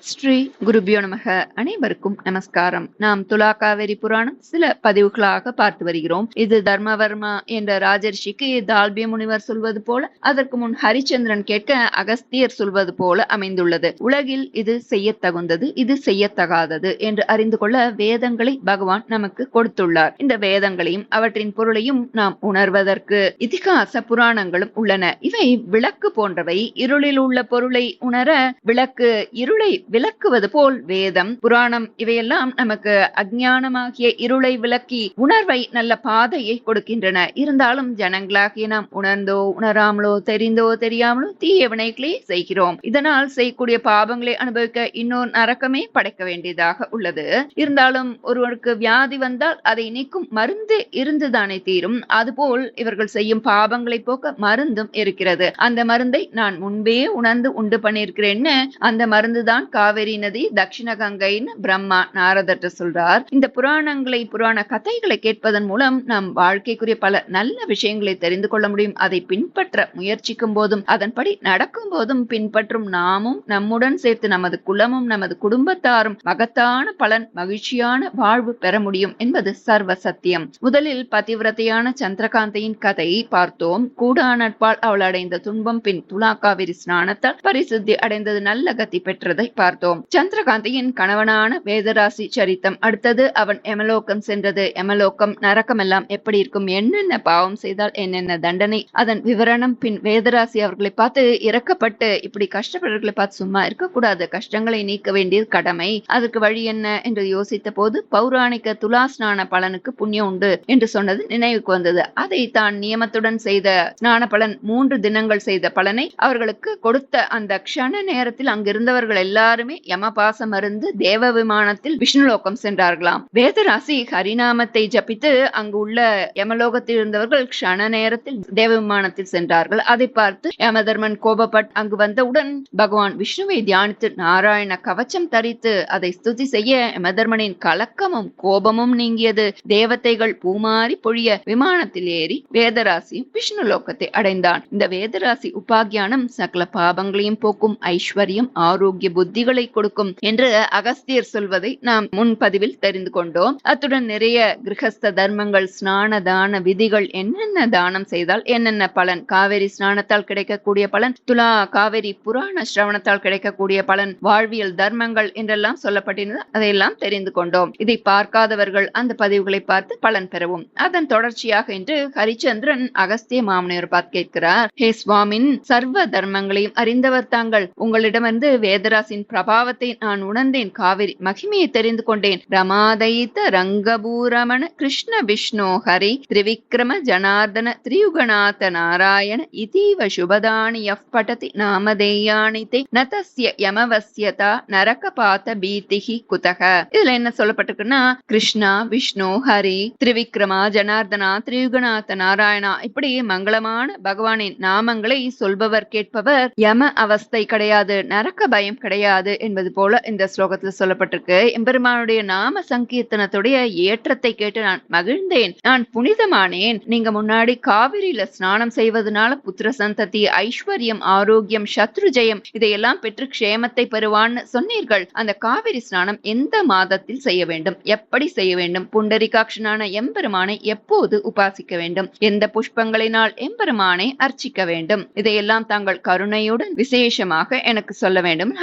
ஸ்ரீ குருபியோ நமக. அனைவருக்கும் நமஸ்காரம். நாம் துலா காவேரி புராணம் சில பதிவுகளாக பார்த்து வருகிறோம். இது தர்மவர்மா என்ற ராஜர்ஷிக்கு தால்பிய முனிவர் சொல்வது போல அதற்கு முன் ஹரிச்சந்திரன் கேட்க அகஸ்தியர் சொல்வது போல அமைந்துள்ளது. உலகில் இது செய்யத்தகுந்தது இது செய்யத்தகாதது என்று அறிந்து கொள்ள வேதங்களை பகவான் நமக்கு கொடுத்துள்ளார். இந்த வேதங்களையும் அவற்றின் பொருளையும் நாம் உணர்வதற்கு இதிகாச புராணங்களும் உள்ளன. இவை விளக்கு போன்றவை இருளில் உள்ள பொருளை உணர விளக்கு இருளை விளக்குவது போல் வேதம் புராணம் இவையெல்லாம் நமக்கு அஜ்ஞானமாகிய இருளை விளக்கி உணர்வை நல்ல பாதையை கொடுக்கின்றன. இருந்தாலும் ஜனங்களாகிய நாம் உணர்ந்தோ உணராமலோ தெரிந்தோ தெரியாமலோ தீய வினைகளே செய்கிறோம். இதனால் செய்யக்கூடிய பாவங்களை அனுபவிக்க இன்னொரு நரக்கமே படைக்க வேண்டியதாக உள்ளது. இருந்தாலும் ஒருவருக்கு வியாதி வந்தால் அதை நீக்கும் மருந்து இருந்துதானே தீரும். அதுபோல் இவர்கள் செய்யும் பாவங்களை போக்க மருந்தும் இருக்கிறது. அந்த மருந்தை நான் முன்பே உணர்ந்து உண்டு பண்ணியிருக்கிறேன்னு அந்த மருந்து தான் காவேரி நதி தட்சிண கங்கைன்னு பிரம்மா நாரதர்ட்ட சொல்றார். இந்த புராணங்களை புராண கதைகளை கேட்பதன் மூலம் நம் வாழ்க்கைக்குரிய பல நல்ல விஷயங்களை தெரிந்து கொள்ள முடியும். அதை பின்பற்ற முயற்சிக்கும் போதும் அதன்படி நடக்கும் போதும் பின்பற்றும் நாமும் நம்முடன் சேர்த்து நமது குலமும் நமது குடும்பத்தாரும் மகத்தான பலன் மகிழ்ச்சியான வாழ்வு பெற முடியும் என்பது சர்வ சத்தியம். முதலில் பதிவிரதையான சந்திரகாந்தையின் கதை பார்த்தோம். கூடா நட்பால் அவள் அடைந்த துன்பம் பின் துலா காவிரி ஸ்நானத்தால் பரிசுத்தி அடைந்தது நல்ல கதி பெற்றதை பார்த்தோம் பார்த்தோம். சந்திரகாந்தியின் கணவனான வேதராசி சரித்தம். அடுத்தது அவன் எமலோக்கம் சென்றது. எமலோக்கம் நரக்கம் எல்லாம் எப்படி இருக்கும்? என்னென்ன பாவம் செய்தால் என்னென்ன தண்டனை? அதன் விவரணம் பின் வேதராசி அவர்களை பார்த்து இறக்கப்பட்டு இப்படி கஷ்டப்படுறவர்களை பார்த்து சும்மா இருக்கக்கூடாது. கஷ்டங்களை நீக்க வேண்டியது கடமை. அதற்கு வழி என்ன என்று யோசித்த போது பௌராணிக துலாஸ்நான பலனுக்கு புண்ணியம் உண்டு என்று சொன்னது நினைவுக்கு வந்தது. அதை தான் நியமத்துடன் செய்த ஸ்நான பலன் மூன்று தினங்கள் செய்த பலனை அவர்களுக்கு கொடுத்த அந்த க்ஷண நேரத்தில் அங்கிருந்தவர்கள் எல்லாரும் எல்லாருமே யமபாசம் அருந்து தேவ விமானத்தில் விஷ்ணுலோகம் சென்றார்களாம். வேதராசி ஹரிநாமத்தை ஜபித்து அங்கு உள்ள யமலோகத்தில் இருந்தவர்கள் க்ஷண நேரத்தில் தேவ விமானத்தில் சென்றார்கள். அதை பார்த்து யமதர்மன் கோபப்பட் அங்கு வந்தவுடன் பகவான் விஷ்ணுவை தியானித்து நாராயண கவச்சம் தரித்து அதை ஸ்துதி செய்ய யமதர்மனின் கலக்கமும் கோபமும் நீங்கியது. தேவதைகள் பூமாறி பொழிய விமானத்தில் ஏறி வேதராசி விஷ்ணு லோகத்தை அடைந்தான். இந்த வேதராசி உபாகியானம் சகல பாபங்களையும் போக்கும் ஐஸ்வர்யம் ஆரோக்கிய புத்திகளை கொடுக்கும் என்று அகஸ்தியர் சொல்வதை நாம் முன்பதிவில் தெரிந்து கொண்டோம். அத்துடன் நிறைய கிரகஸ்த தர்மங்கள் ஸ்நான தான விதிகள் என்னென்ன தானம் செய்தால் என்னென்ன பலன்? காவேரி ஸ்நானத்தால் கிடைக்கக்கூடிய பலன் துலா காவேரி புராண சிரவணத்தால் கிடைக்கக்கூடிய பலன் வாழ்வியல் தர்மங்கள் என்றெல்லாம் சொல்லப்பட்டிருந்தது அதையெல்லாம் தெரிந்து கொண்டோம். இதை பார்க்காதவர்கள் அந்த பதிவுகளை பார்த்து பலன் பெறவும். அதன் தொடர்ச்சியாக இன்று ஹரிச்சந்திரன் அகஸ்திய மாமனியர் பார்த்து கேட்கிறார். ஹே சுவாமின் சர்வ தர்மங்களையும் அறிந்தவர் தாங்கள். உங்களிடமிருந்து வேதராசின் பிரபாவத்தை நான் உணர்ந்தேன். காவிரி மகிமையை தெரிந்து கொண்டேன். ரமாதயித்த ரங்கபூரமண கிருஷ்ண விஷ்ணு ஹரி திரிவிக்ரம ஜனார்தன திரியுகநாத நாராயண இதீவ சுபதானி யப் பட்டதி நாமதேயானி தே நதஸ்ய யமவஸ்யதா நரகபாத பீதிகி குதக. இதுல என்ன சொல்லப்பட்டிருக்குன்னா கிருஷ்ணா விஷ்ணு ஹரி திரிவிக்ரமா ஜனார்தனா திரியுகநாத நாராயணா இப்படி மங்களமான பகவானின் நாமங்களை சொல்பவர் கேட்பவர் யம அவஸ்தை கிடையாது நரக்க பயம் கிடையாது என்பது போல இந்த ஸ்லோகத்துல சொல்லப்பட்டிருக்கு. எம்பெருமானுடைய நாம சங்கீர்த்தனத்துடைய ஏற்றத்தை கேட்டு நான் மகிழ்ந்தேன். நான் புனிதமானேன். நீங்க முன்னாடி காவிரியில ஸ்நானம் செய்வதனால புத்திர சந்ததி ஐஸ்வர்யம் ஆரோக்கியம் சத்ரு ஜெயம் இதையெல்லாம் பெற்று க்ஷேமத்தை பெறுவான்னு சொன்னீர்கள். அந்த காவிரி ஸ்நானம் எந்த மாதத்தில் செய்ய வேண்டும்? எப்படி செய்ய வேண்டும்? புண்டரிகாட்சனான எம்பெருமானை எப்போது உபாசிக்க வேண்டும்? எந்த புஷ்பங்களினால் எம்பெருமானை அர்ச்சிக்க வேண்டும்? இதையெல்லாம் தாங்கள் கருணையுடன் விசேஷமாக எனக்கு சொல்ல வேண்டும்.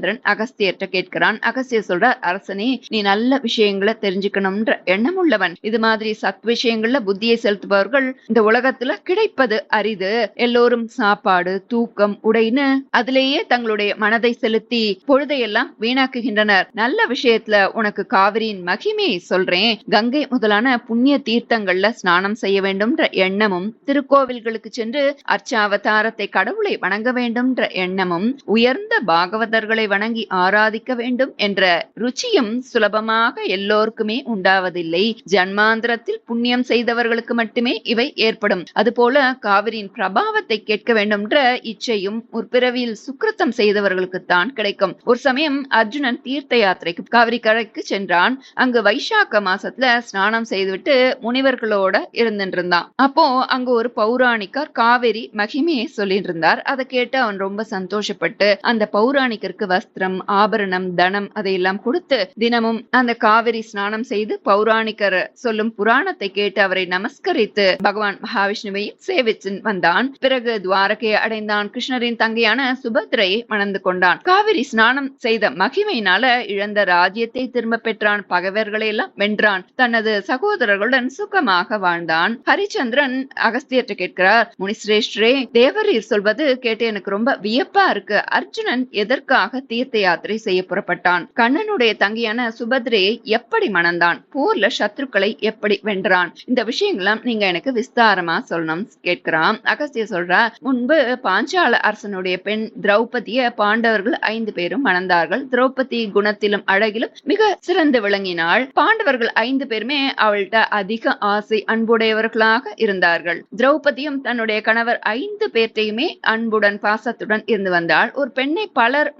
சந்திரன் அகஸ்தியர்கிட்ட கேட்கிறான். அகஸ்தியர் சொல்றார் அரசனே நீ நல்ல விஷயங்களை தெரிஞ்சுக்கணும்ன்ற எண்ணம் உள்ளவன். இது மாதிரி சத் விஷயங்கள்ல புத்தியை செலுத்துபவர்கள் இந்த உலகத்துல கிடைப்பது அரிது. எல்லோரும் சாப்பாடு தூக்கம் உடைன்னு அதுலேயே தங்களுடைய மனதை செலுத்தி பொழுதையெல்லாம் வீணாக்குகின்றனர். நல்ல விஷயத்துல உனக்கு காவிரியின் மகிமையை சொல்றேன். கங்கை முதலான புண்ணிய தீர்த்தங்கள்ல ஸ்நானம் செய்ய வேண்டும்ன்ற எண்ணமும் திருக்கோவில்களுக்கு சென்று அர்ச்சாவதாரத்தை கடவுளை வணங்க வேண்டும்ன்ற எண்ணமும் உயர்ந்த பாகவதர்களை வணங்கி ஆராதிக்க வேண்டும் என்ற ருச்சியும் சுலபமாக எல்லோருக்குமே உண்டாவதில்லை. ஜன்மாந்திரத்தில் புண்ணியம் செய்தவர்களுக்கு மட்டுமே இவை ஏற்படும். அதுபோல காவிரியின் பிரபாவத்தை கேட்க வேண்டும்ன்ற இச்சையும் முற்பிறவியில் சுக்கிரத்தம் செய்தவர்களுக்குத்தான் கிடைக்கும். ஒரு சமயம் அர்ஜுனன் தீர்த்த யாத்திரைக்கு காவிரி கரைக்கு சென்றான். அங்கு வைசாக்க மாசத்துல ஸ்நானம் செய்துவிட்டு முனிவர்களோட இருந்துட்டு இருந்தான் அப்போ அங்க ஒரு பௌராணிக்கர் காவேரி மகிமையை சொல்லிட்டு இருந்தார் அதை கேட்டு அவன் ரொம்ப சந்தோஷப்பட்டு அந்த பௌராணிக்கருக்கு வஸ்திரம் ஆபரணம் தனம் அதையெல்லாம் கொடுத்து தினமும் அந்த காவிரி ஸ்நானம் செய்து பௌராணிகர் சொல்லும் புராணத்தை கேட்டு அவரை நமஸ்கரித்து பகவான் மகாவிஷ்ணுவையும் சேவிச்சு வந்தான். பிறகு துவாரகையை அடைந்தான். கிருஷ்ணரின் தங்கையான சுபத்ரையை மணந்து கொண்டான். காவிரி ஸ்நானம் செய்த மகிமையினால இழந்த ராஜ்யத்தை திரும்ப பெற்றான். பகைவர்களை எல்லாம் வென்றான். தனது சகோதரர்களுடன் சுகமாக வாழ்ந்தான். ஹரிச்சந்திரன் அகஸ்தியற்ற கேட்கிறார் முனிஸ்ரேஷ்டரே தேவரீர் சொல்வது கேட்டு எனக்கு ரொம்ப வியப்பா இருக்கு. அர்ஜுனன் எதற்காக தீர்த்த யாத்திரை செய்ய புறப்பட்டான். கண்ணனுடைய தங்கியான சுபத்ரையை எப்படி மணந்தான்? போர்ல சத்ருக்களை எப்படி வென்றான்? இந்த விஷயங்கள்லாம் நீங்க எனக்கு விஸ்தாரமா சொல்லணும் கேட்கிறான். அகஸ்திய சொல்றா முன்பு பாஞ்சால அரசனுடைய பெண் திரௌபதிய பாண்டவர்கள் ஐந்து பேரும் மணந்தார்கள். திரௌபதி குணத்திலும் அழகிலும் மிக சிறந்து விளங்கினாள். பாண்டவர்கள் ஐந்து பேருமே அவள்கிட்ட அதிக ஆசை அன்புடையவர்களாக இருந்தார்கள். திரௌபதியும் தன்னுடைய கணவர் ஐந்து பேர்த்தையுமே அன்புடன் பாசத்துடன் இருந்து வந்தாள். ஒரு பெண்ணை பலர்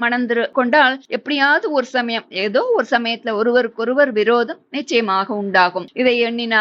மணந்து கொண்டால் எப்படியாவது ஒரு சமயம் ஏதோ ஒரு சமயத்துல ஒருவருக்கொருவர் விரோதம் நிச்சயமாக உண்டாகும். இதை எண்ணினா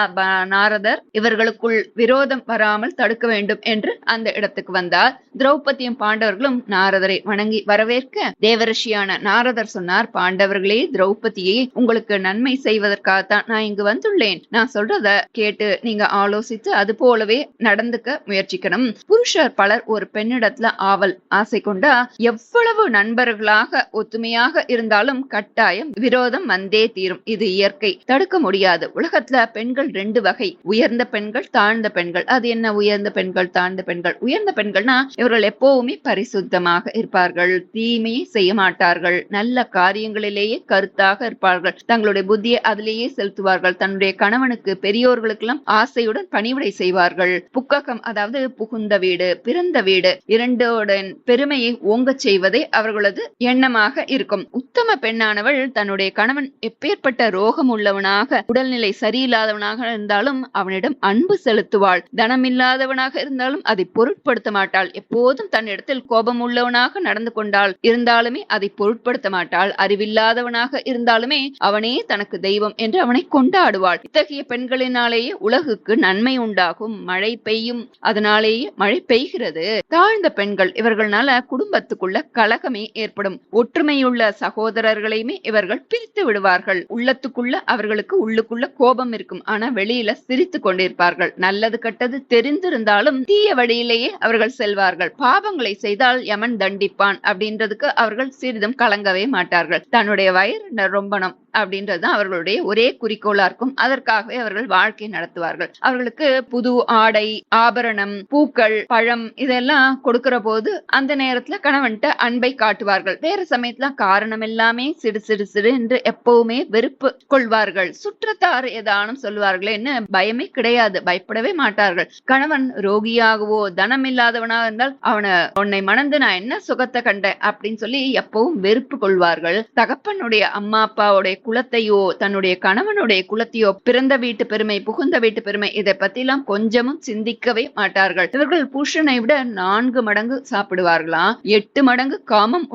நாரதர் இவர்களுக்குள் விரோதம் வராமல் தடுக்க வேண்டும் என்று அந்த இடத்துக்கு வந்தார். திரௌபதியும் பாண்டவர்களும் நாரதரை வணங்கி வரவேற்க தேவரிஷியான நாரதர் சொன்னார் பாண்டவர்களே திரௌபதியை உங்களுக்கு நன்மை செய்வதற்காகத்தான் நான் இங்கு வந்துள்ளேன். நான் சொல்றத கேட்டு நீங்க ஆலோசித்து அது போலவே நடந்துக்க முயற்சிக்கணும். புருஷர் பலர் ஒரு பெண்ணிடத்துல ஆவல் ஆசை கொண்டா எவ்வளவு நண்பர்களாக ஒத்துமையாக இருந்தாலும் கட்டாயம் விரோதம் வந்தே தீரும். இது இயற்கை. தடுக்க முடியாது. உலகத்துல பெண்கள் ரெண்டு வகை. உயர்ந்த பெண்கள் தாழ்ந்த பெண்கள். அது என்ன? உயர்ந்த பெண்கள் தாழ்ந்த பெண்கள். உயர்ந்த பெண்கள்னா இவர்கள் எப்பவுமே பரிசுத்தமாக இருப்பார்கள். தீமையை செய்ய மாட்டார்கள். நல்ல காரியங்களிலேயே கருத்தாக இருப்பார்கள். தங்களுடைய புத்தியை அதிலேயே செலுத்துவார்கள். தன்னுடைய கணவனுக்கு பெரியோர்களுக்கெல்லாம் ஆசையுடன் பணிவிடை செய்வார்கள். புக்ககம் அதாவது புகுந்த வீடு பிறந்த வீடு இரண்டோட பெருமையை ஓங்கச் செய்வதே அவர்களது எண்ணமாக இருக்கும். உத்தம பெண்ணானவள் தன்னுடைய கணவன் எப்பேற்பட்ட ரோகம் உள்ளவனாக உடல்நிலை சரியில்லாதவனாக இருந்தாலும் அவனிடம் அன்பு செலுத்துவாள். தனமில்லாதவனாக இருந்தாலும் அதை பொருட்படுத்த மாட்டாள். எப்போதும் தன்னிடத்தில் கோபம் உள்ளவனாக நடந்து கொண்டாள். இருந்தாலுமே அதை பொருட்படுத்த மாட்டாள். அறிவில்லாதவனாக இருந்தாலுமே அவனே தனக்கு தெய்வம் என்று அவனை கொண்டாடுவாள். இத்தகைய பெண்களினாலேயே உலகுக்கு நன்மை உண்டாகும். மழை பெய்யும். அதனாலேயே மழை பெய்கிறது. தாழ்ந்த பெண்கள் இவர்களால குடும்பத்துக்குள்ள கலகமே ஏற்படும். ஒற்றுமையுள்ள சகோதரர்களையுமே இவர்கள் பிரித்து விடுவார்கள். உள்ளத்துக்குள்ள அவர்களுக்கு உள்ளுக்குள்ள கோபம் இருக்கும். ஆனா வெளியில சிரித்து கொண்டிருப்பார்கள். நல்லது கெட்டது தெரிந்திருந்தாலும் தீய வழியிலேயே அவர்கள் செல்வார்கள். பாவங்களை செய்தால் யமன் தண்டிப்பான் அப்படின்றதுக்கு அவர்கள் சிறிதும் கலங்கவே மாட்டார்கள். தன்னுடைய வயிறு ரொம்பணும் அப்படின்றதுதான் அவர்களுடைய ஒரே குறிக்கோளா இருக்கும். அதற்காகவே அவர்கள் வாழ்க்கை நடத்துவார்கள். அவர்களுக்கு புது ஆடை ஆபரணம் பூக்கள் பழம் இதெல்லாம் கொடுக்கிற போது அந்த நேரத்துல கணவன்கிட்ட அன்பை காட்டுவார்கள். வேற சமயத்துல காரணம் எல்லாமே சிடு சிடு சிடு என்று எப்பவுமே வெறுப்பு கொள்வார்கள். சுற்றத்தார் ஏதானும் சொல்லுவார்கள் என்ன? பயமே கிடையாது பயப்படவே மாட்டார்கள். கணவன் ரோகியாகவோ தனம் இல்லாதவனாக இருந்தால் அவனை உன்னை மணந்து நான் என்ன சுகத்தை கண்டேன்? அப்படின்னு சொல்லி எப்பவும் வெறுப்பு கொள்வார்கள். தகப்பனுடைய அம்மா அப்பாவுடைய குலத்தையோ தன்னுடைய கணவனுடைய குலத்தையோ பிறந்த வீட்டு பெருமை புகுந்த வீட்டு பெருமை இதை பத்திலாம் கொஞ்சமும் சிந்திக்கவே மாட்டார்கள். இவர்கள் புருஷனை விட நான்கு மடங்கு சாப்பிடுவார்களாம் எட்டு மடங்கு காமம்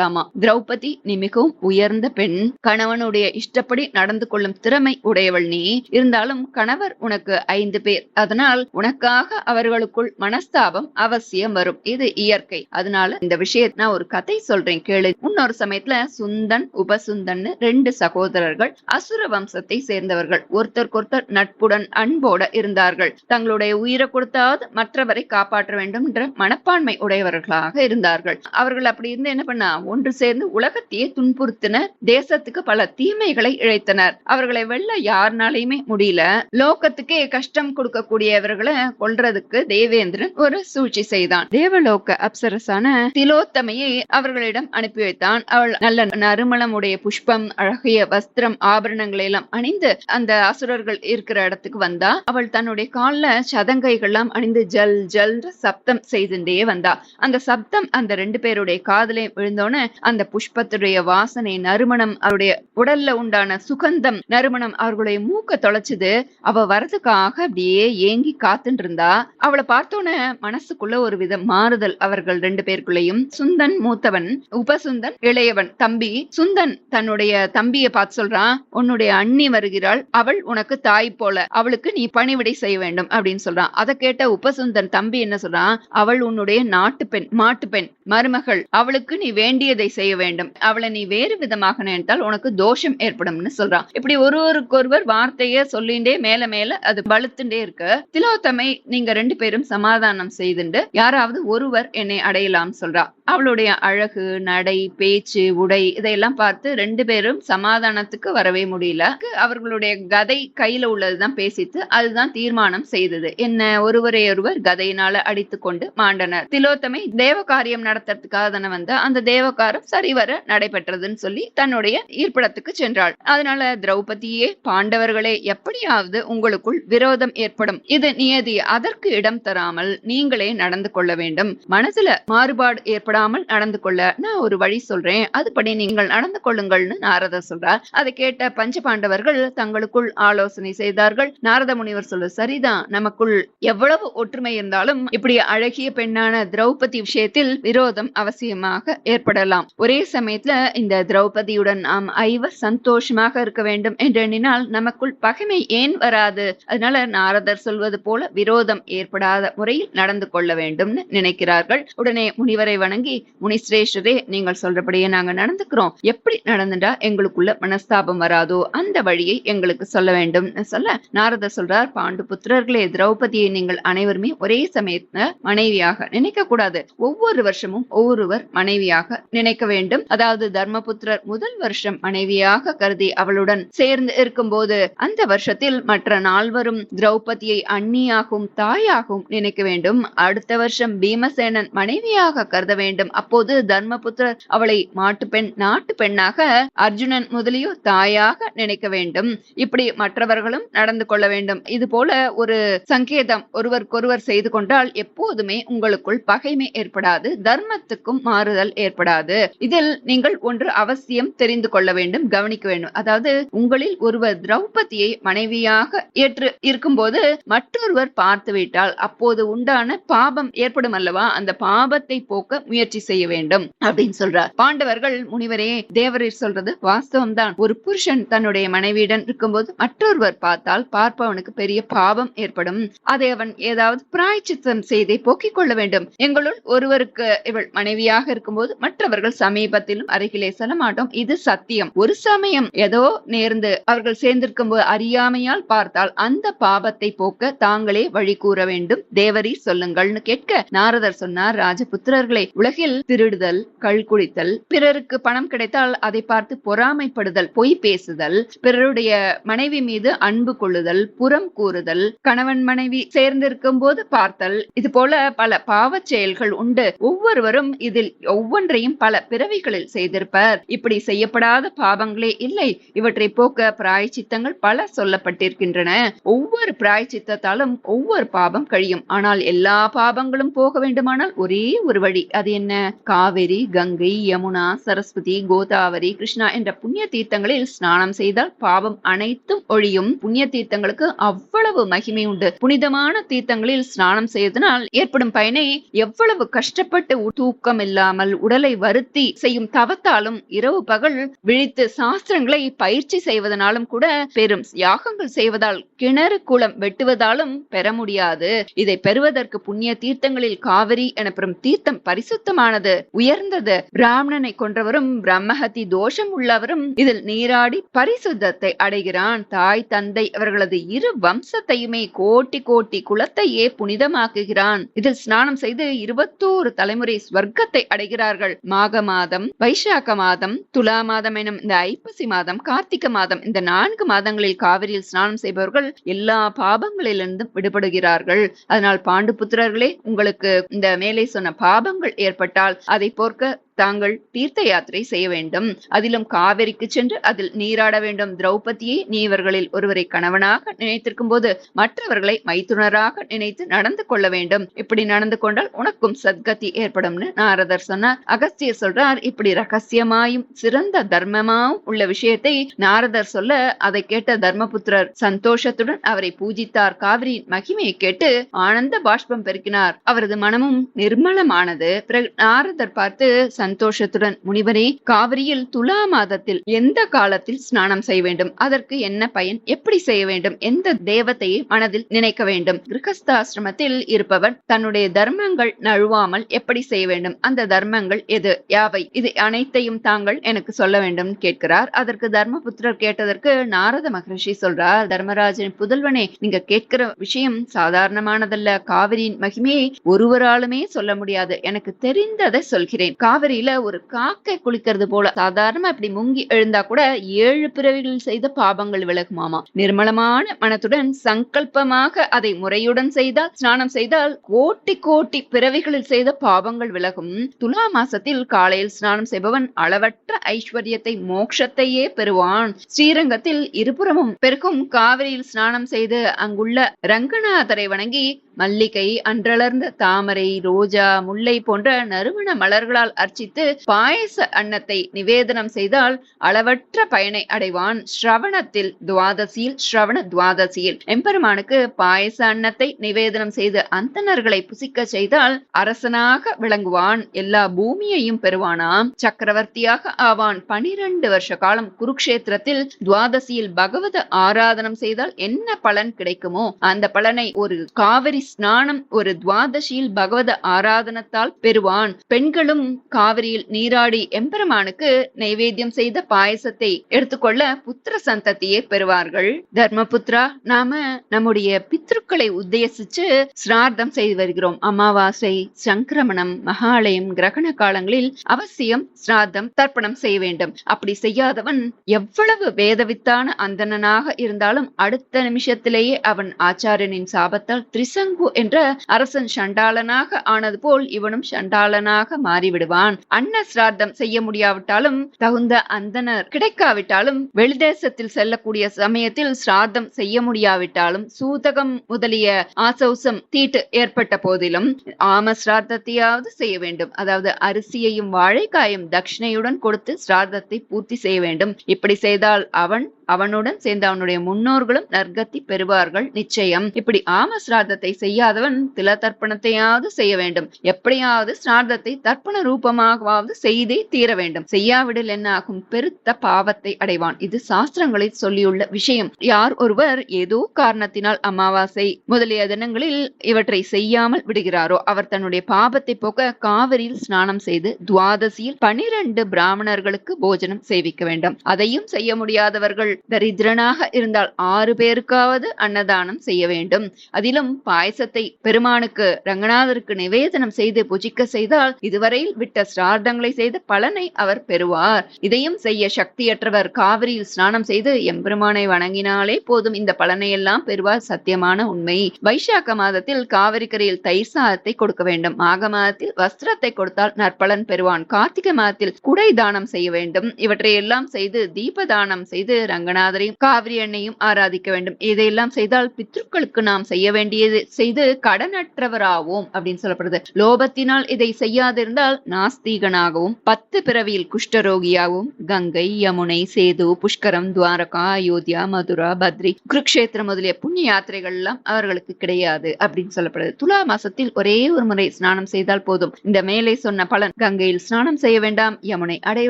உடையவர்களாமா திரௌபதி நீ மிகவும் உயர்ந்த பெண். கணவனுடைய இஷ்டப்படி நடந்து கொள்ளும் திறமை உடையவள் நீ. இருந்தாலும் கணவர் உனக்கு ஐந்து பேர். அதனால் உனக்காக அவர்களுக்குள் மனஸ்தாபம் அவசியம் வரும். இது இயற்கை. அதனால இந்த விஷயத்தை நான் ஒரு கதை சொல்றேன் கேளு. இன்னொரு சமயத்துல சுந்தன் உபசுந்தன்னு ரெண்டு சகோதரர்கள் அசுர வம்சத்தை சேர்ந்தவர்கள். ஒருத்தருக்கொருத்தர் நட்புடன் அன்போட இருந்தார்கள். தங்களுடைய உயிரை கொடுத்தாவது மற்றவரை காப்பாற்ற வேண்டும் என்ற மனப்பான்மை உடையவர்களாக இருந்தார்கள். அவர்கள் அப்படி இருந்து என்ன பண்ண ஒன்று சேர்ந்து உலகத்தையே துன்புறுத்தினர் தேசத்துக்கு பல தீமைகளை இழைத்தனர். அவர்களை வெல்ல யாருனாலையுமே முடியல. லோகத்துக்கே கஷ்டம் கொடுக்கக்கூடியவர்களை கொல்றதுக்கு தேவேந்திரன் ஒரு சூழ்ச்சி செய்தான். தேவலோக அப்சரசான திலோத்தமையை அவர்களிடம் அனுப்பி வைத்தான். அவள் நல்ல நறுமணமுடைய புஷ்பம் அழகிய வஸ்திரம் ஆபரணங்களை எல்லாம் அணிந்து அந்த அசுரர்கள் இருக்கிற இடத்துக்கு வந்தா. அவள் தன்னுடைய கால்ல சதங்கைகள்லாம் அணிந்து ஜல் ஜல் சப்தம் செய்துட்டே வந்தா. அந்த சப்தம் அந்த ரெண்டு பேருடைய காதலே விழுந்தோன்னு அந்த புஷ்பத்துடைய வாசனை நறுமணம் அவருடைய உடல்ல உண்டான சுகந்தம் நறுமணம் அவர்களுடைய மூக்க தொலைச்சது. அவ வரதுக்காக அப்படியே ஏங்கி காத்துட்டு இருந்தா அவளை பார்த்தோன்னே மனசுக்குள்ள ஒரு வித மாறுதல் அவர்கள் ரெண்டு பேருக்குள்ளயும். சுந்தன் மூத்தவன் உபசுந்தன் இளையவன் தம்பி. சுந்தன் தன்னுடைய தம்பிய பார்த்து சொல்றான் உன்னுடைய அண்ணி வருகிறாள் அவள் உனக்கு தாய் போல அவளுக்கு நீ பணிவிடை செய்ய வேண்டும் அப்படின்னு சொல்றான். அதை கேட்ட உபசுந்தன் தம்பி என்ன சொல்றான் அவள் உன்னுடைய நாட்டு பெண் மாட்டு பெண் மருமகள் அவளுக்கு நீ வேண்டியதை செய்ய வேண்டும். அவளை நீ வேறு விதமாக நினைத்தால் உனக்கு தோஷம் ஏற்படும்னு சொல்றான். இப்படி ஒருவருக்கொருவர் வார்த்தைய சொல்லிண்டே மேல மேல அது வலுத்துண்டே இருக்க. திலோத்தமை நீங்க ரெண்டு பேரும் சமாதானம் செய்துண்டு யாராவது ஒருவர் என்னை அடையலாம் சொல்றா. அவளுடைய அழகு நடை பேச்சு உடை இதையெல்லாம் பார்த்து ரெண்டு பேரும் சமாதானத்துக்கு வரவே முடியல. அவர்களுடைய கதை கையில உள்ளதுதான் பேசித்து அதுதான் தீர்மானம் செய்தது. என்ன ஒருவரையொருவர் கதையினால அடித்து கொண்டு மாண்டனர். திலோத்தமை தேவ காரியம் நடத்துறதுக்காக தானே வந்த அந்த தேவகாரம் சரிவர நடைபெற்றதுன்னு சொல்லி தன்னுடைய இருப்பிடத்துக்கு சென்றாள். அதனால திரௌபதியே பாண்டவர்களே எப்படியாவது உங்களுக்குள் விரோதம் ஏற்படும். இது நியதி அதற்கு இடம் தராமல் நீங்களே நடந்து கொள்ள வேண்டும். மனசுல மாறுபாடு ஏற்படாமல் நடந்து கொள்ள நான் ஒரு வழி சொல்றேன். அதுபடி நீங்கள் நடந்து கொள்ளுங்கள்னு நாரதர் சொல்றார். அதை கேட்ட பஞ்ச பாண்டவர்கள் தங்களுக்குள் ஆலோசனை செய்தார்கள். நாரத முனிவர் சொல்ல சரிதான். நமக்குள் எவ்வளவு ஒற்றுமை இருந்தாலும் இப்படி அழகிய பெண்ணான திரௌபதி விஷயத்தில் விரோதம் அவசியமாக ஏற்படலாம். ஒரே சமயத்துல இந்த திரௌபதியுடன் நாம் ஐவர் சந்தோஷமாக இருக்க வேண்டும் என்று எண்ணினால் நமக்குள் பகைமை ஏன் வராது? அதனால நாரதர் சொல்வது போல விரோதம் ஏற்படாத முறையில் நடந்து கொள்ள வேண்டும்னு நினைக்கிறார்கள். உடனே முனிவரை வணங்கி முனிஸ்ரேஷரே நீங்கள் சொல்றபடியே நாங்க நடந்துக்கிறோம். எப்படி நடந்துட்டா எங்களுக்குள்ள மனஸ்தாபம் வராதோ அந்த வழியை எங்களுக்கு சொல்ல வேண்டும் சொல்ல நாரத சொல்றார். பாண்டு புத்திரர்களே திரௌபதியை நீங்கள் அனைவருமே ஒரே சமயத்துல மனைவியாக நினைக்க கூடாது ஒவ்வொரு வருஷம் வருஷமும் ஒவ்வொருவர் மனைவியாக நினைக்க வேண்டும். அதாவது தர்மபுத்திரர் முதல் வருஷம் மனைவியாக கருதி அவளுடன் சேர்ந்து இருக்கும்போது அந்த வருஷத்தில் மற்ற நால்வரும் திரௌபதியை அண்ணியாகவும் தாயாகவும் நினைக்க வேண்டும். அடுத்த வருஷம் பீமசேனன் மனைவியாக கருத வேண்டும். அப்போது தர்மபுத்திரர் அவளை மாட்டு பெண் நாட்டு பெண்ணாக அர்ஜுனன் முதலியோ தாயாக நினைக்க வேண்டும். இப்படி மற்றவர்களும் நடந்து கொள்ள வேண்டும். இது போல ஒரு சங்கேதம் ஒருவருக்கொருவர் செய்து கொண்டால் எப்போதுமே உங்களுக்குள் பகைமை ஏற்படாது. தர்மத்துக்கும் மாறுதல் ஏற்படாது. இதில் நீங்கள் ஒன்று அவசியம் தெரிந்து கொள்ள வேண்டும் கவனிக்க வேண்டும். அதாவது உங்களில் ஒருவர் திரௌபதியை மனைவியாக ஏற்று இருக்கும்போது மற்றொருவர் பார்த்துவிட்டால் அப்போது உண்டான பாபம் ஏற்படும் அல்லவா? அந்த பாபத்தை போக்க முயற்சி செய்ய வேண்டும் அப்படின்னு சொல்றார். பாண்டவர்கள் முனிவரே தேவரீர் சொல்றது வாஸ்தவம் தான் ஒரு புருஷன் தன்னுடைய மனைவியுடன் இருக்கும்போது மற்றொருவர் பார்த்தால் பார்ப்பவனுக்கு பெரிய பாவம் ஏற்படும். அதை அவன் ஏதாவது பிராய்ச்சித்தம் செய்தை போக்கிக் கொள்ள வேண்டும். எங்களுள் ஒருவருக்கு இவள் மனைவியாக இருக்கும்போது மற்றவர்கள் சமீபத்திலும் அருகிலே செல்ல மாட்டோம். இது சத்தியம். ஒரு சமயம் ஏதோ நேர்ந்து அவர்கள் சேர்ந்திருக்கும் போது அறியாமையால் பார்த்தால் அந்த பாபத்தை போக்க தாங்களே வழி கூற வேண்டும். தேவரி சொல்லுங்கள்னு கேட்க நாரதர் சொன்னார் ராஜபுத்திரர்களே உலகில் திருடுதல் கள் குடித்தல் பிறருக்கு பணம் கிடைத்தால் அதை பார்த்து பொறாமைப்படுதல் பொய் பேசுதல் பிறருடைய மனைவி மீது அன்பு கொள்ளுதல் புறம் கூறுதல் கணவன் மனைவி சேர்ந்திருக்கும் போது பார்த்தல் இது போல பல பாவச் செயல்கள் உண்டு. ஒவ்வொரு ஒவ்வொருவரும் இதில் ஒவ்வொன்றையும் பல பிறவிகளில் செய்திருப்பர். இப்படி செய்யப்படாத பாவங்களே இல்லை. இவற்றை போக்க பிராயச்சித்தங்கள் பல சொல்லப்பட்டிருக்கின்றன. ஒவ்வொரு பிராயச்சித்தத்தாலும் ஒவ்வொரு பாவம் கழியும். ஆனால் எல்லா பாவங்களும் போக வேண்டுமானால் ஒரே ஒரு வழி. அது என்ன? காவிரி கங்கை யமுனா சரஸ்வதி கோதாவரி கிருஷ்ணா என்ற புண்ணிய தீர்த்தங்களில் ஸ்நானம் செய்தால் பாவம் அனைத்தும் ஒழியும். புண்ணிய தீர்த்தங்களுக்கு அவ்வளவு மகிமை உண்டு. புனிதமான தீர்த்தங்களில் ஸ்நானம் செய்வதனால் ஏற்படும் பயனை எவ்வளவு கஷ்டப்பட்டு தூக்கம் இல்லாமல் உடலை வருத்தி செய்யும் தவத்தாலும் இரவு பகல் விழித்து சாஸ்திரங்களை பயிற்சி செய்வதனாலும் கூட பெரும் யாகங்கள் செய்வதால் கிணறு குளம் வெட்டுவதாலும் பெற முடியாது. இதை பெறுவதற்கு புண்ணிய தீர்த்தங்களில் காவிரி எனப்படும் தீர்த்தம் பரிசுத்தமானது. உயர்ந்தது. பிராமணனை கொன்றவரும் பிரம்மஹத்தி தோஷம் உள்ளவரும் இதில் நீராடி பரிசுத்தத்தை அடைகிறான். தாய் தந்தை அவர்களது இரு வம்சத்தையுமே கோட்டி கோட்டி குலத்தையே புனிதமாக்குகிறான். இதில் ஸ்நானம் செய்து இருபத்தோரு தலைமுறை ஸ்வர்க்கத்தை அடைகிறார்கள். மாக மாதம் வைசாக்க மாதம் துலா மாதம் எனும் இந்த ஐப்பசி மாதம் கார்த்திகை மாதம் இந்த நான்கு மாதங்களில் காவிரியில் ஸ்நானம் செய்பவர்கள் எல்லா பாபங்களிலிருந்தும் விடுபடுகிறார்கள். அதனால் பாண்டு புத்திரர்களே உங்களுக்கு இந்த மேலே சொன்ன பாபங்கள் ஏற்பட்டால் அதை போர்க்க தாங்கள் தீர்த்த யாத்திரை செய்ய வேண்டும். அதிலும் காவிரிக்கு சென்று அதில் நீராட வேண்டும். திரௌபதியை நீ இவர்களில் ஒருவரை கணவனாக நினைத்திருக்கும் போது மற்றவர்களை மைத்துனராக நினைத்து நடந்து கொள்ள வேண்டும். இப்படி நடந்து கொண்டால் உனக்கும் சத்கதி ஏற்படும்னு நாரதர் சொன்னார். அகஸ்தியர் சொல்றார் இப்படி ரகசியமாயும் சிறந்த தர்மமாவும் உள்ள விஷயத்தை நாரதர் சொல்ல அதை கேட்ட தர்மபுத்திரர் சந்தோஷத்துடன் அவரை பூஜித்தார். காவிரியின் மகிமையை கேட்டு ஆனந்த பாஷ்பம் பெருக்கினார். அவரது மனமும் நிர்மலமானது. பிறகு நாரதர் பார்த்து சந்தோஷத்துடன் முனிவரே காவிரியில் துலா மாதத்தில் எந்த காலத்தில் ஸ்நானம் செய்ய வேண்டும்? அதற்கு என்ன பயன்? எப்படி செய்ய வேண்டும்? எந்த தேவத்தையை மனதில் நினைக்க வேண்டும்? கிரகஸ்தாசிரமத்தில் இருப்பவர் தன்னுடைய தர்மங்கள் நழுவாமல் எப்படி செய்ய வேண்டும்? அந்த தர்மங்கள் எது? யாவை? இது அனைத்தையும் தாங்கள் எனக்கு சொல்ல வேண்டும் கேட்கிறார். அதற்கு தர்மபுத்திரர் கேட்டதற்கு நாரத மகரிஷி சொல்றார் தர்மராஜன் புதல்வனே நீங்க கேட்கிற விஷயம் சாதாரணமானதல்ல. காவிரியின் மகிமையை ஒருவராலுமே சொல்ல முடியாது. எனக்கு தெரிந்ததை சொல்கிறேன். காவிரி நதியில ஒரு காக்கை குளிக்கிறது போல. சாதாரணமா இப்படி முங்கி எழுந்தா கூட ஏழு பிறவிகளில் செய்த பாபங்கள் விலகுமாமா நிர்மலமான மனத்துடன் சங்கல்பமாக அதை முறையுடன் செய்தால் ஸ்நானம் செய்தால் கோட்டி கோட்டி பிறவிகளில் செய்த பாபங்கள் விலகும். துலா மாசத்தில் காலையில் ஸ்நானம் செய்பவன் அளவற்ற ஐஸ்வர்யத்தை மோட்சத்தையே பெறுவான். ஸ்ரீரங்கத்தில் இருபுறமும் பெருக்கும் காவிரியில் ஸ்நானம் செய்து அங்குள்ள ரங்கநாதரை வணங்கி மல்லிகை அன்றளர்ந்த தாமரை ரோஜா முல்லை போன்ற நறுமண மலர்களால் அர்ச்சித்து பாயச அன்னத்தை நிவேதனம் செய்தால் அளவற்ற பயனை அடைவான் ஸ்ரவணத்தில் துவாதசியில் ஸ்ரவண துவாதசியில். எம்பெருமானுக்கு பாயச அன்னத்தை நிவேதனம் செய்து அந்தனர்களை புசிக்க செய்தால் அரசனாக விளங்குவான் எல்லா பூமியையும் பெறுவானாம். சக்கரவர்த்தியாக ஆவான். பனிரெண்டு வருஷ காலம் குருக்ஷேத்திரத்தில் துவாதசியில் பகவத ஆராதனம் செய்தால் என்ன பலன் கிடைக்குமோ அந்த பலனை ஒரு காவிரி ஸ்நானம் ஒரு துவாதசியில் பகவத ஆராதனத்தால் பெறுவான். பெண்களும் காவிரியில் நீராடி எம்பெருமானுக்கு நைவேத்தியம் செய்த பாயசத்தை எடுத்துக்கொள்ள புத்திர சந்ததியை பெறுவார்கள். தர்மபுத்ரா நாம நம்முடைய பித்ருக்களை உத்தேசிச்சு சிரார்த்தம் செய்து வருகிறோம். அமாவாசை சங்கிரமணம் மகாலயம் கிரகண காலங்களில் அவசியம் சிரார்த்தம் தர்ப்பணம் செய்ய வேண்டும். அப்படி செய்யாதவன் எவ்வளவு வேதவித்தான அந்தணனாக இருந்தாலும் அடுத்த நிமிஷத்திலேயே அவன் ஆச்சாரியனின் சாபத்தால் திரிசங்கு என்ற அரசன் சண்டாளனாக ஆனது போல் இவனும் சண்டாளனாக மாறிவிடுவான். அன்ன சிரார்த்தம் செய்ய முடியாவிட்டாலும் தகுந்த அந்தனர் கிடைக்காவிட்டாலும் வெளிதேசத்தில் செல்லக்கூடிய சமயத்தில் சிரார்த்தம் செய்ய முடியாவிட்டாலும் சூதகம் முதலிய ஆசௌசம் தீட்டு ஏற்பட்ட போதிலும் ஆம சிரார்த்தத்தையாவது செய்ய வேண்டும். அதாவது அரிசியையும் வாழைக்காயும் தட்சிணையுடன் கொடுத்து சிரார்த்தத்தை பூர்த்தி செய்ய வேண்டும். இப்படி செய்தால் அவன் அவனுடன் சேர்ந்து அவனுடைய முன்னோர்களும் நற்கத்தி பெறுவார்கள். நிச்சயம். இப்படி ஆம சிராதத்தை செய்யாதவன் தில தர்ப்பணத்தையாவது செய்ய வேண்டும். எப்படியாவது சிரார்த்தத்தை தர்ப்பண ரூபமாகவாவது செய்தே தீர வேண்டும். செய்யாவிடில் என்ன ஆகும் பெருத்த பாவத்தை அடைவான். இது சாஸ்திரங்களில் சொல்லியுள்ள விஷயம். யார் ஒருவர் ஏதோ காரணத்தினால் அமாவாசை முதலிய தினங்களில் இவற்றை செய்யாமல் விடுகிறாரோ அவர் தன்னுடைய பாபத்தை போக்க காவிரியில் ஸ்நானம் செய்து துவாதசியில் பனிரெண்டு பிராமணர்களுக்கு போஜனம் சேவிக்க வேண்டும். அதையும் செய்ய முடியாதவர்கள் தரித்திரனாக இருந்தால் ஆறு பேருக்காவது அன்னதானம் செய்ய வேண்டும். அதிலும் பாயசத்தை பெருமானுக்கு ரங்கநாதருக்கு நிவேதனம் செய்து புஜிக்க செய்தால் இதுவரையில் விட்ட சிரார்த்தங்களை செய்த பலனை அவர் பெறுவார். இதையும் செய்ய சக்தியற்றவர் காவிரியில் ஸ்நானம் செய்து எம்பெருமானை வணங்கினாலே போதும் இந்த பலனை எல்லாம் பெறுவார் சத்தியமான உண்மை. வைசாக்க மாதத்தில் காவிரிக்கரையில் தயிர் சாதத்தை கொடுக்க வேண்டும். மாக மாதத்தில் வஸ்திரத்தை கொடுத்தால் நற்பலன் பெறுவான். கார்த்திகை மாதத்தில் குடை தானம் செய்ய வேண்டும். இவற்றை எல்லாம் செய்து தீப தானம் செய்து ரங்கநாதரையும் காவிரி அன்னையும் ஆராதிக்க வேண்டும். இதையெல்லாம் செய்தால் பித்ருக்களுக்கு நாம் செய்ய வேண்டியது செய்து கடனற்றவராவோம் அப்படின்னு சொல்லப்படுது. லோபத்தினால் இதை செய்யாதிருந்தால் நாஸ்தீகனாகவும் பத்து பிறவியில் குஷ்டரோகியாகவும் கங்கை யமுனை சேது புஷ்கரம் துவாரகா அயோத்தியா மதுரா பத்ரி குருக்ஷேத்திரம் முதலிய புண்ணிய யாத்திரைகள் எல்லாம் அவர்களுக்கு கிடையாது அப்படின்னு சொல்லப்படுது. துலா மாசத்தில் ஒரே ஒரு முறை ஸ்நானம் செய்தால் போதும். இந்த மேலே சொன்ன பலன் கங்கையில் ஸ்நானம் செய்ய வேண்டாம் யமுனை அடைய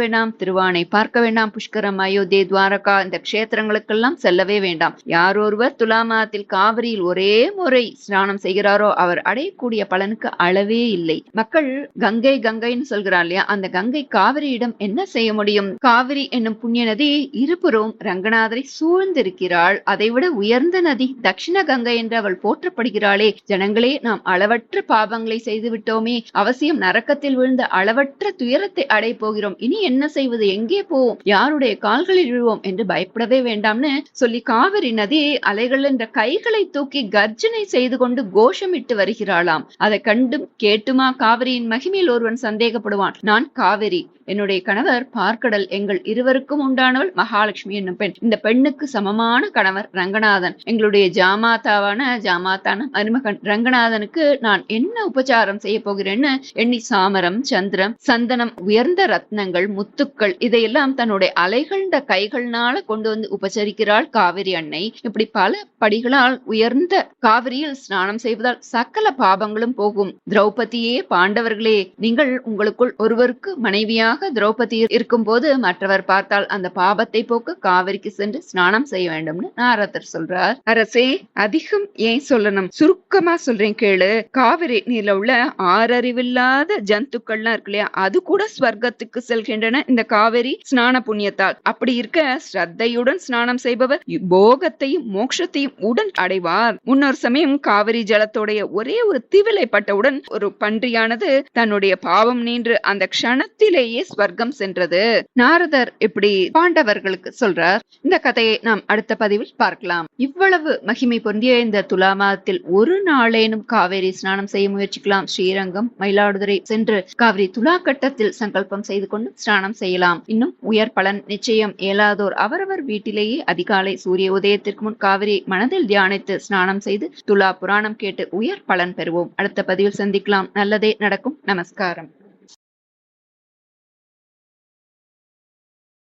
வேண்டாம் திருவானை பார்க்க வேண்டாம் புஷ்கரம் அயோத்தியை துவாரகா இந்த கஷேத்திரங்களுக்கெல்லாம் செல்லவே வேண்டாம். யார் ஒருவர் துலாமாத்தில் காவிரியில் ஒரே முறை ஸ்நானம் செய்கிறாரோ அவர் அடையக்கூடிய பலனுக்கு அளவே இல்லை. மக்கள் கங்கை கங்கைன்னு சொல்கிறார் இல்லையா? அந்த கங்கை காவிரியிடம் என்ன செய்ய முடியும்? காவிரி என்னும் புண்ணிய நதி இருபுறம் ரங்கநாதரை சூழ்ந்திருக்கிறாள். அதைவிட உயர்ந்த நதி தட்சிண கங்கை என்று அவள் போற்றப்படுகிறாளே. ஜனங்களே நாம் அளவற்ற பாவங்களை செய்து விட்டோமே அவசியம் நரக்கத்தில் விழுந்த அளவற்ற துயரத்தை அடைய போகிறோம். இனி என்ன செய்வது? எங்கே போவோம்? யாருடைய கால்களில் விழுவோம்? என்று பயப்படவே வேண்டாம்னு சொல்லி காவிரி நதி அலைகள் என்ற கைகளை தூக்கி கர்ஜனை செய்து கொண்டு கோஷமிட்டு வருகிறாளாம். அதை கண்டும் கேட்டுமா காவிரியின் மகிமையில் ஒருவன் சந்தேகப்படுவான். நான் காவிரி. என்னுடைய கணவர் பார்க்கடல் எங்கள் இருவருக்கும் உண்டானவள் மகாலட்சுமி என்னும் பெண். இந்த பெண்ணுக்கு சமமான கணவர் ரங்கநாதன். எங்களுடைய ஜாமாதாவான ஜாமாத்தான மருமகன் ரங்கநாதனுக்கு நான் என்ன உபச்சாரம் செய்ய போகிறேன்னு எண்ணி சாமரம் சந்திரம் சந்தனம் உயர்ந்த ரத்னங்கள் முத்துக்கள் இதையெல்லாம் தன்னுடைய அலைகள்ந்த கைகள்னால கொண்டு வந்து உபச்சரிக்கிறாள் காவிரி அன்னை. இப்படி பல படிகளால் உயர்ந்த காவிரியில் ஸ்நானம் செய்வதால் சகல பாபங்களும் போகும். திரௌபதியே பாண்டவர்களே நீங்கள் உங்களுக்குள் ஒருவருக்கு மனைவியாக திரௌபதி இருக்கும்போது மற்றவர் பார்த்தால் அந்த பாபத்தை போக்க காவிரிக்கு சென்று ஸ்நானம் செய்ய வேண்டும்னு நாரதர் சொல்றார். அரசே அதிகம் ஏன் சொல்லணும்? சுருக்கமா சொல்றேன் கேளு. காவிரி நீர்ல உள்ள ஆறறிவில்லாத ஜந்துக்கள்லாம் இருக்கு இல்லையா? அது கூட ஸ்வர்க்கத்துக்கு செல்கின்றன இந்த காவிரி ஸ்நான புண்ணியத்தால். அப்படி இருக்க ஸ்ரத்தையுடன் ஸ்நானம் செய்பவர் போகத்தையும் மோட்சத்தையும் உடன் அடைவார். முன்னொரு சமயம் காவிரி ஜலத்தோடைய ஒரே ஒரு திவிலை பட்டவுடன் ஒரு பன்றியானது தன்னுடைய பாவம் நின்று அந்த க்ஷணத்திலேயே ஸ்வர்க்கம் சென்றது. நாரதர் இப்படி பாண்டவர்களுக்கு சொல்றார். இந்த கதையை நாம் அடுத்த பதிவில் பார்க்கலாம். இவ்வளவு மகிமை பொருந்திய இந்த துலா மாதத்தில் ஒரு நாளேனும் காவேரி ஸ்நானம் செய்ய முயற்சிக்கலாம். ஸ்ரீரங்கம் மயிலாடுதுறை சென்று காவிரி துலா கட்டத்தில் சங்கல்பம் செய்து கொண்டு ஸ்நானம் செய்யலாம். இன்னும் உயர் பலன் நிச்சயம் இயலாதோர் அவரவர் வீட்டிலேயே அதிகாலை சூரிய உதயத்திற்கு முன் காவிரி மனதில் தியானித்து ஸ்நானம் செய்து துலா புராணம் கேட்டு உயர் பலன் பெறுவோம். அடுத்த பதிவில் சந்திக்கலாம். நல்லதே நடக்கும். நமஸ்காரம்.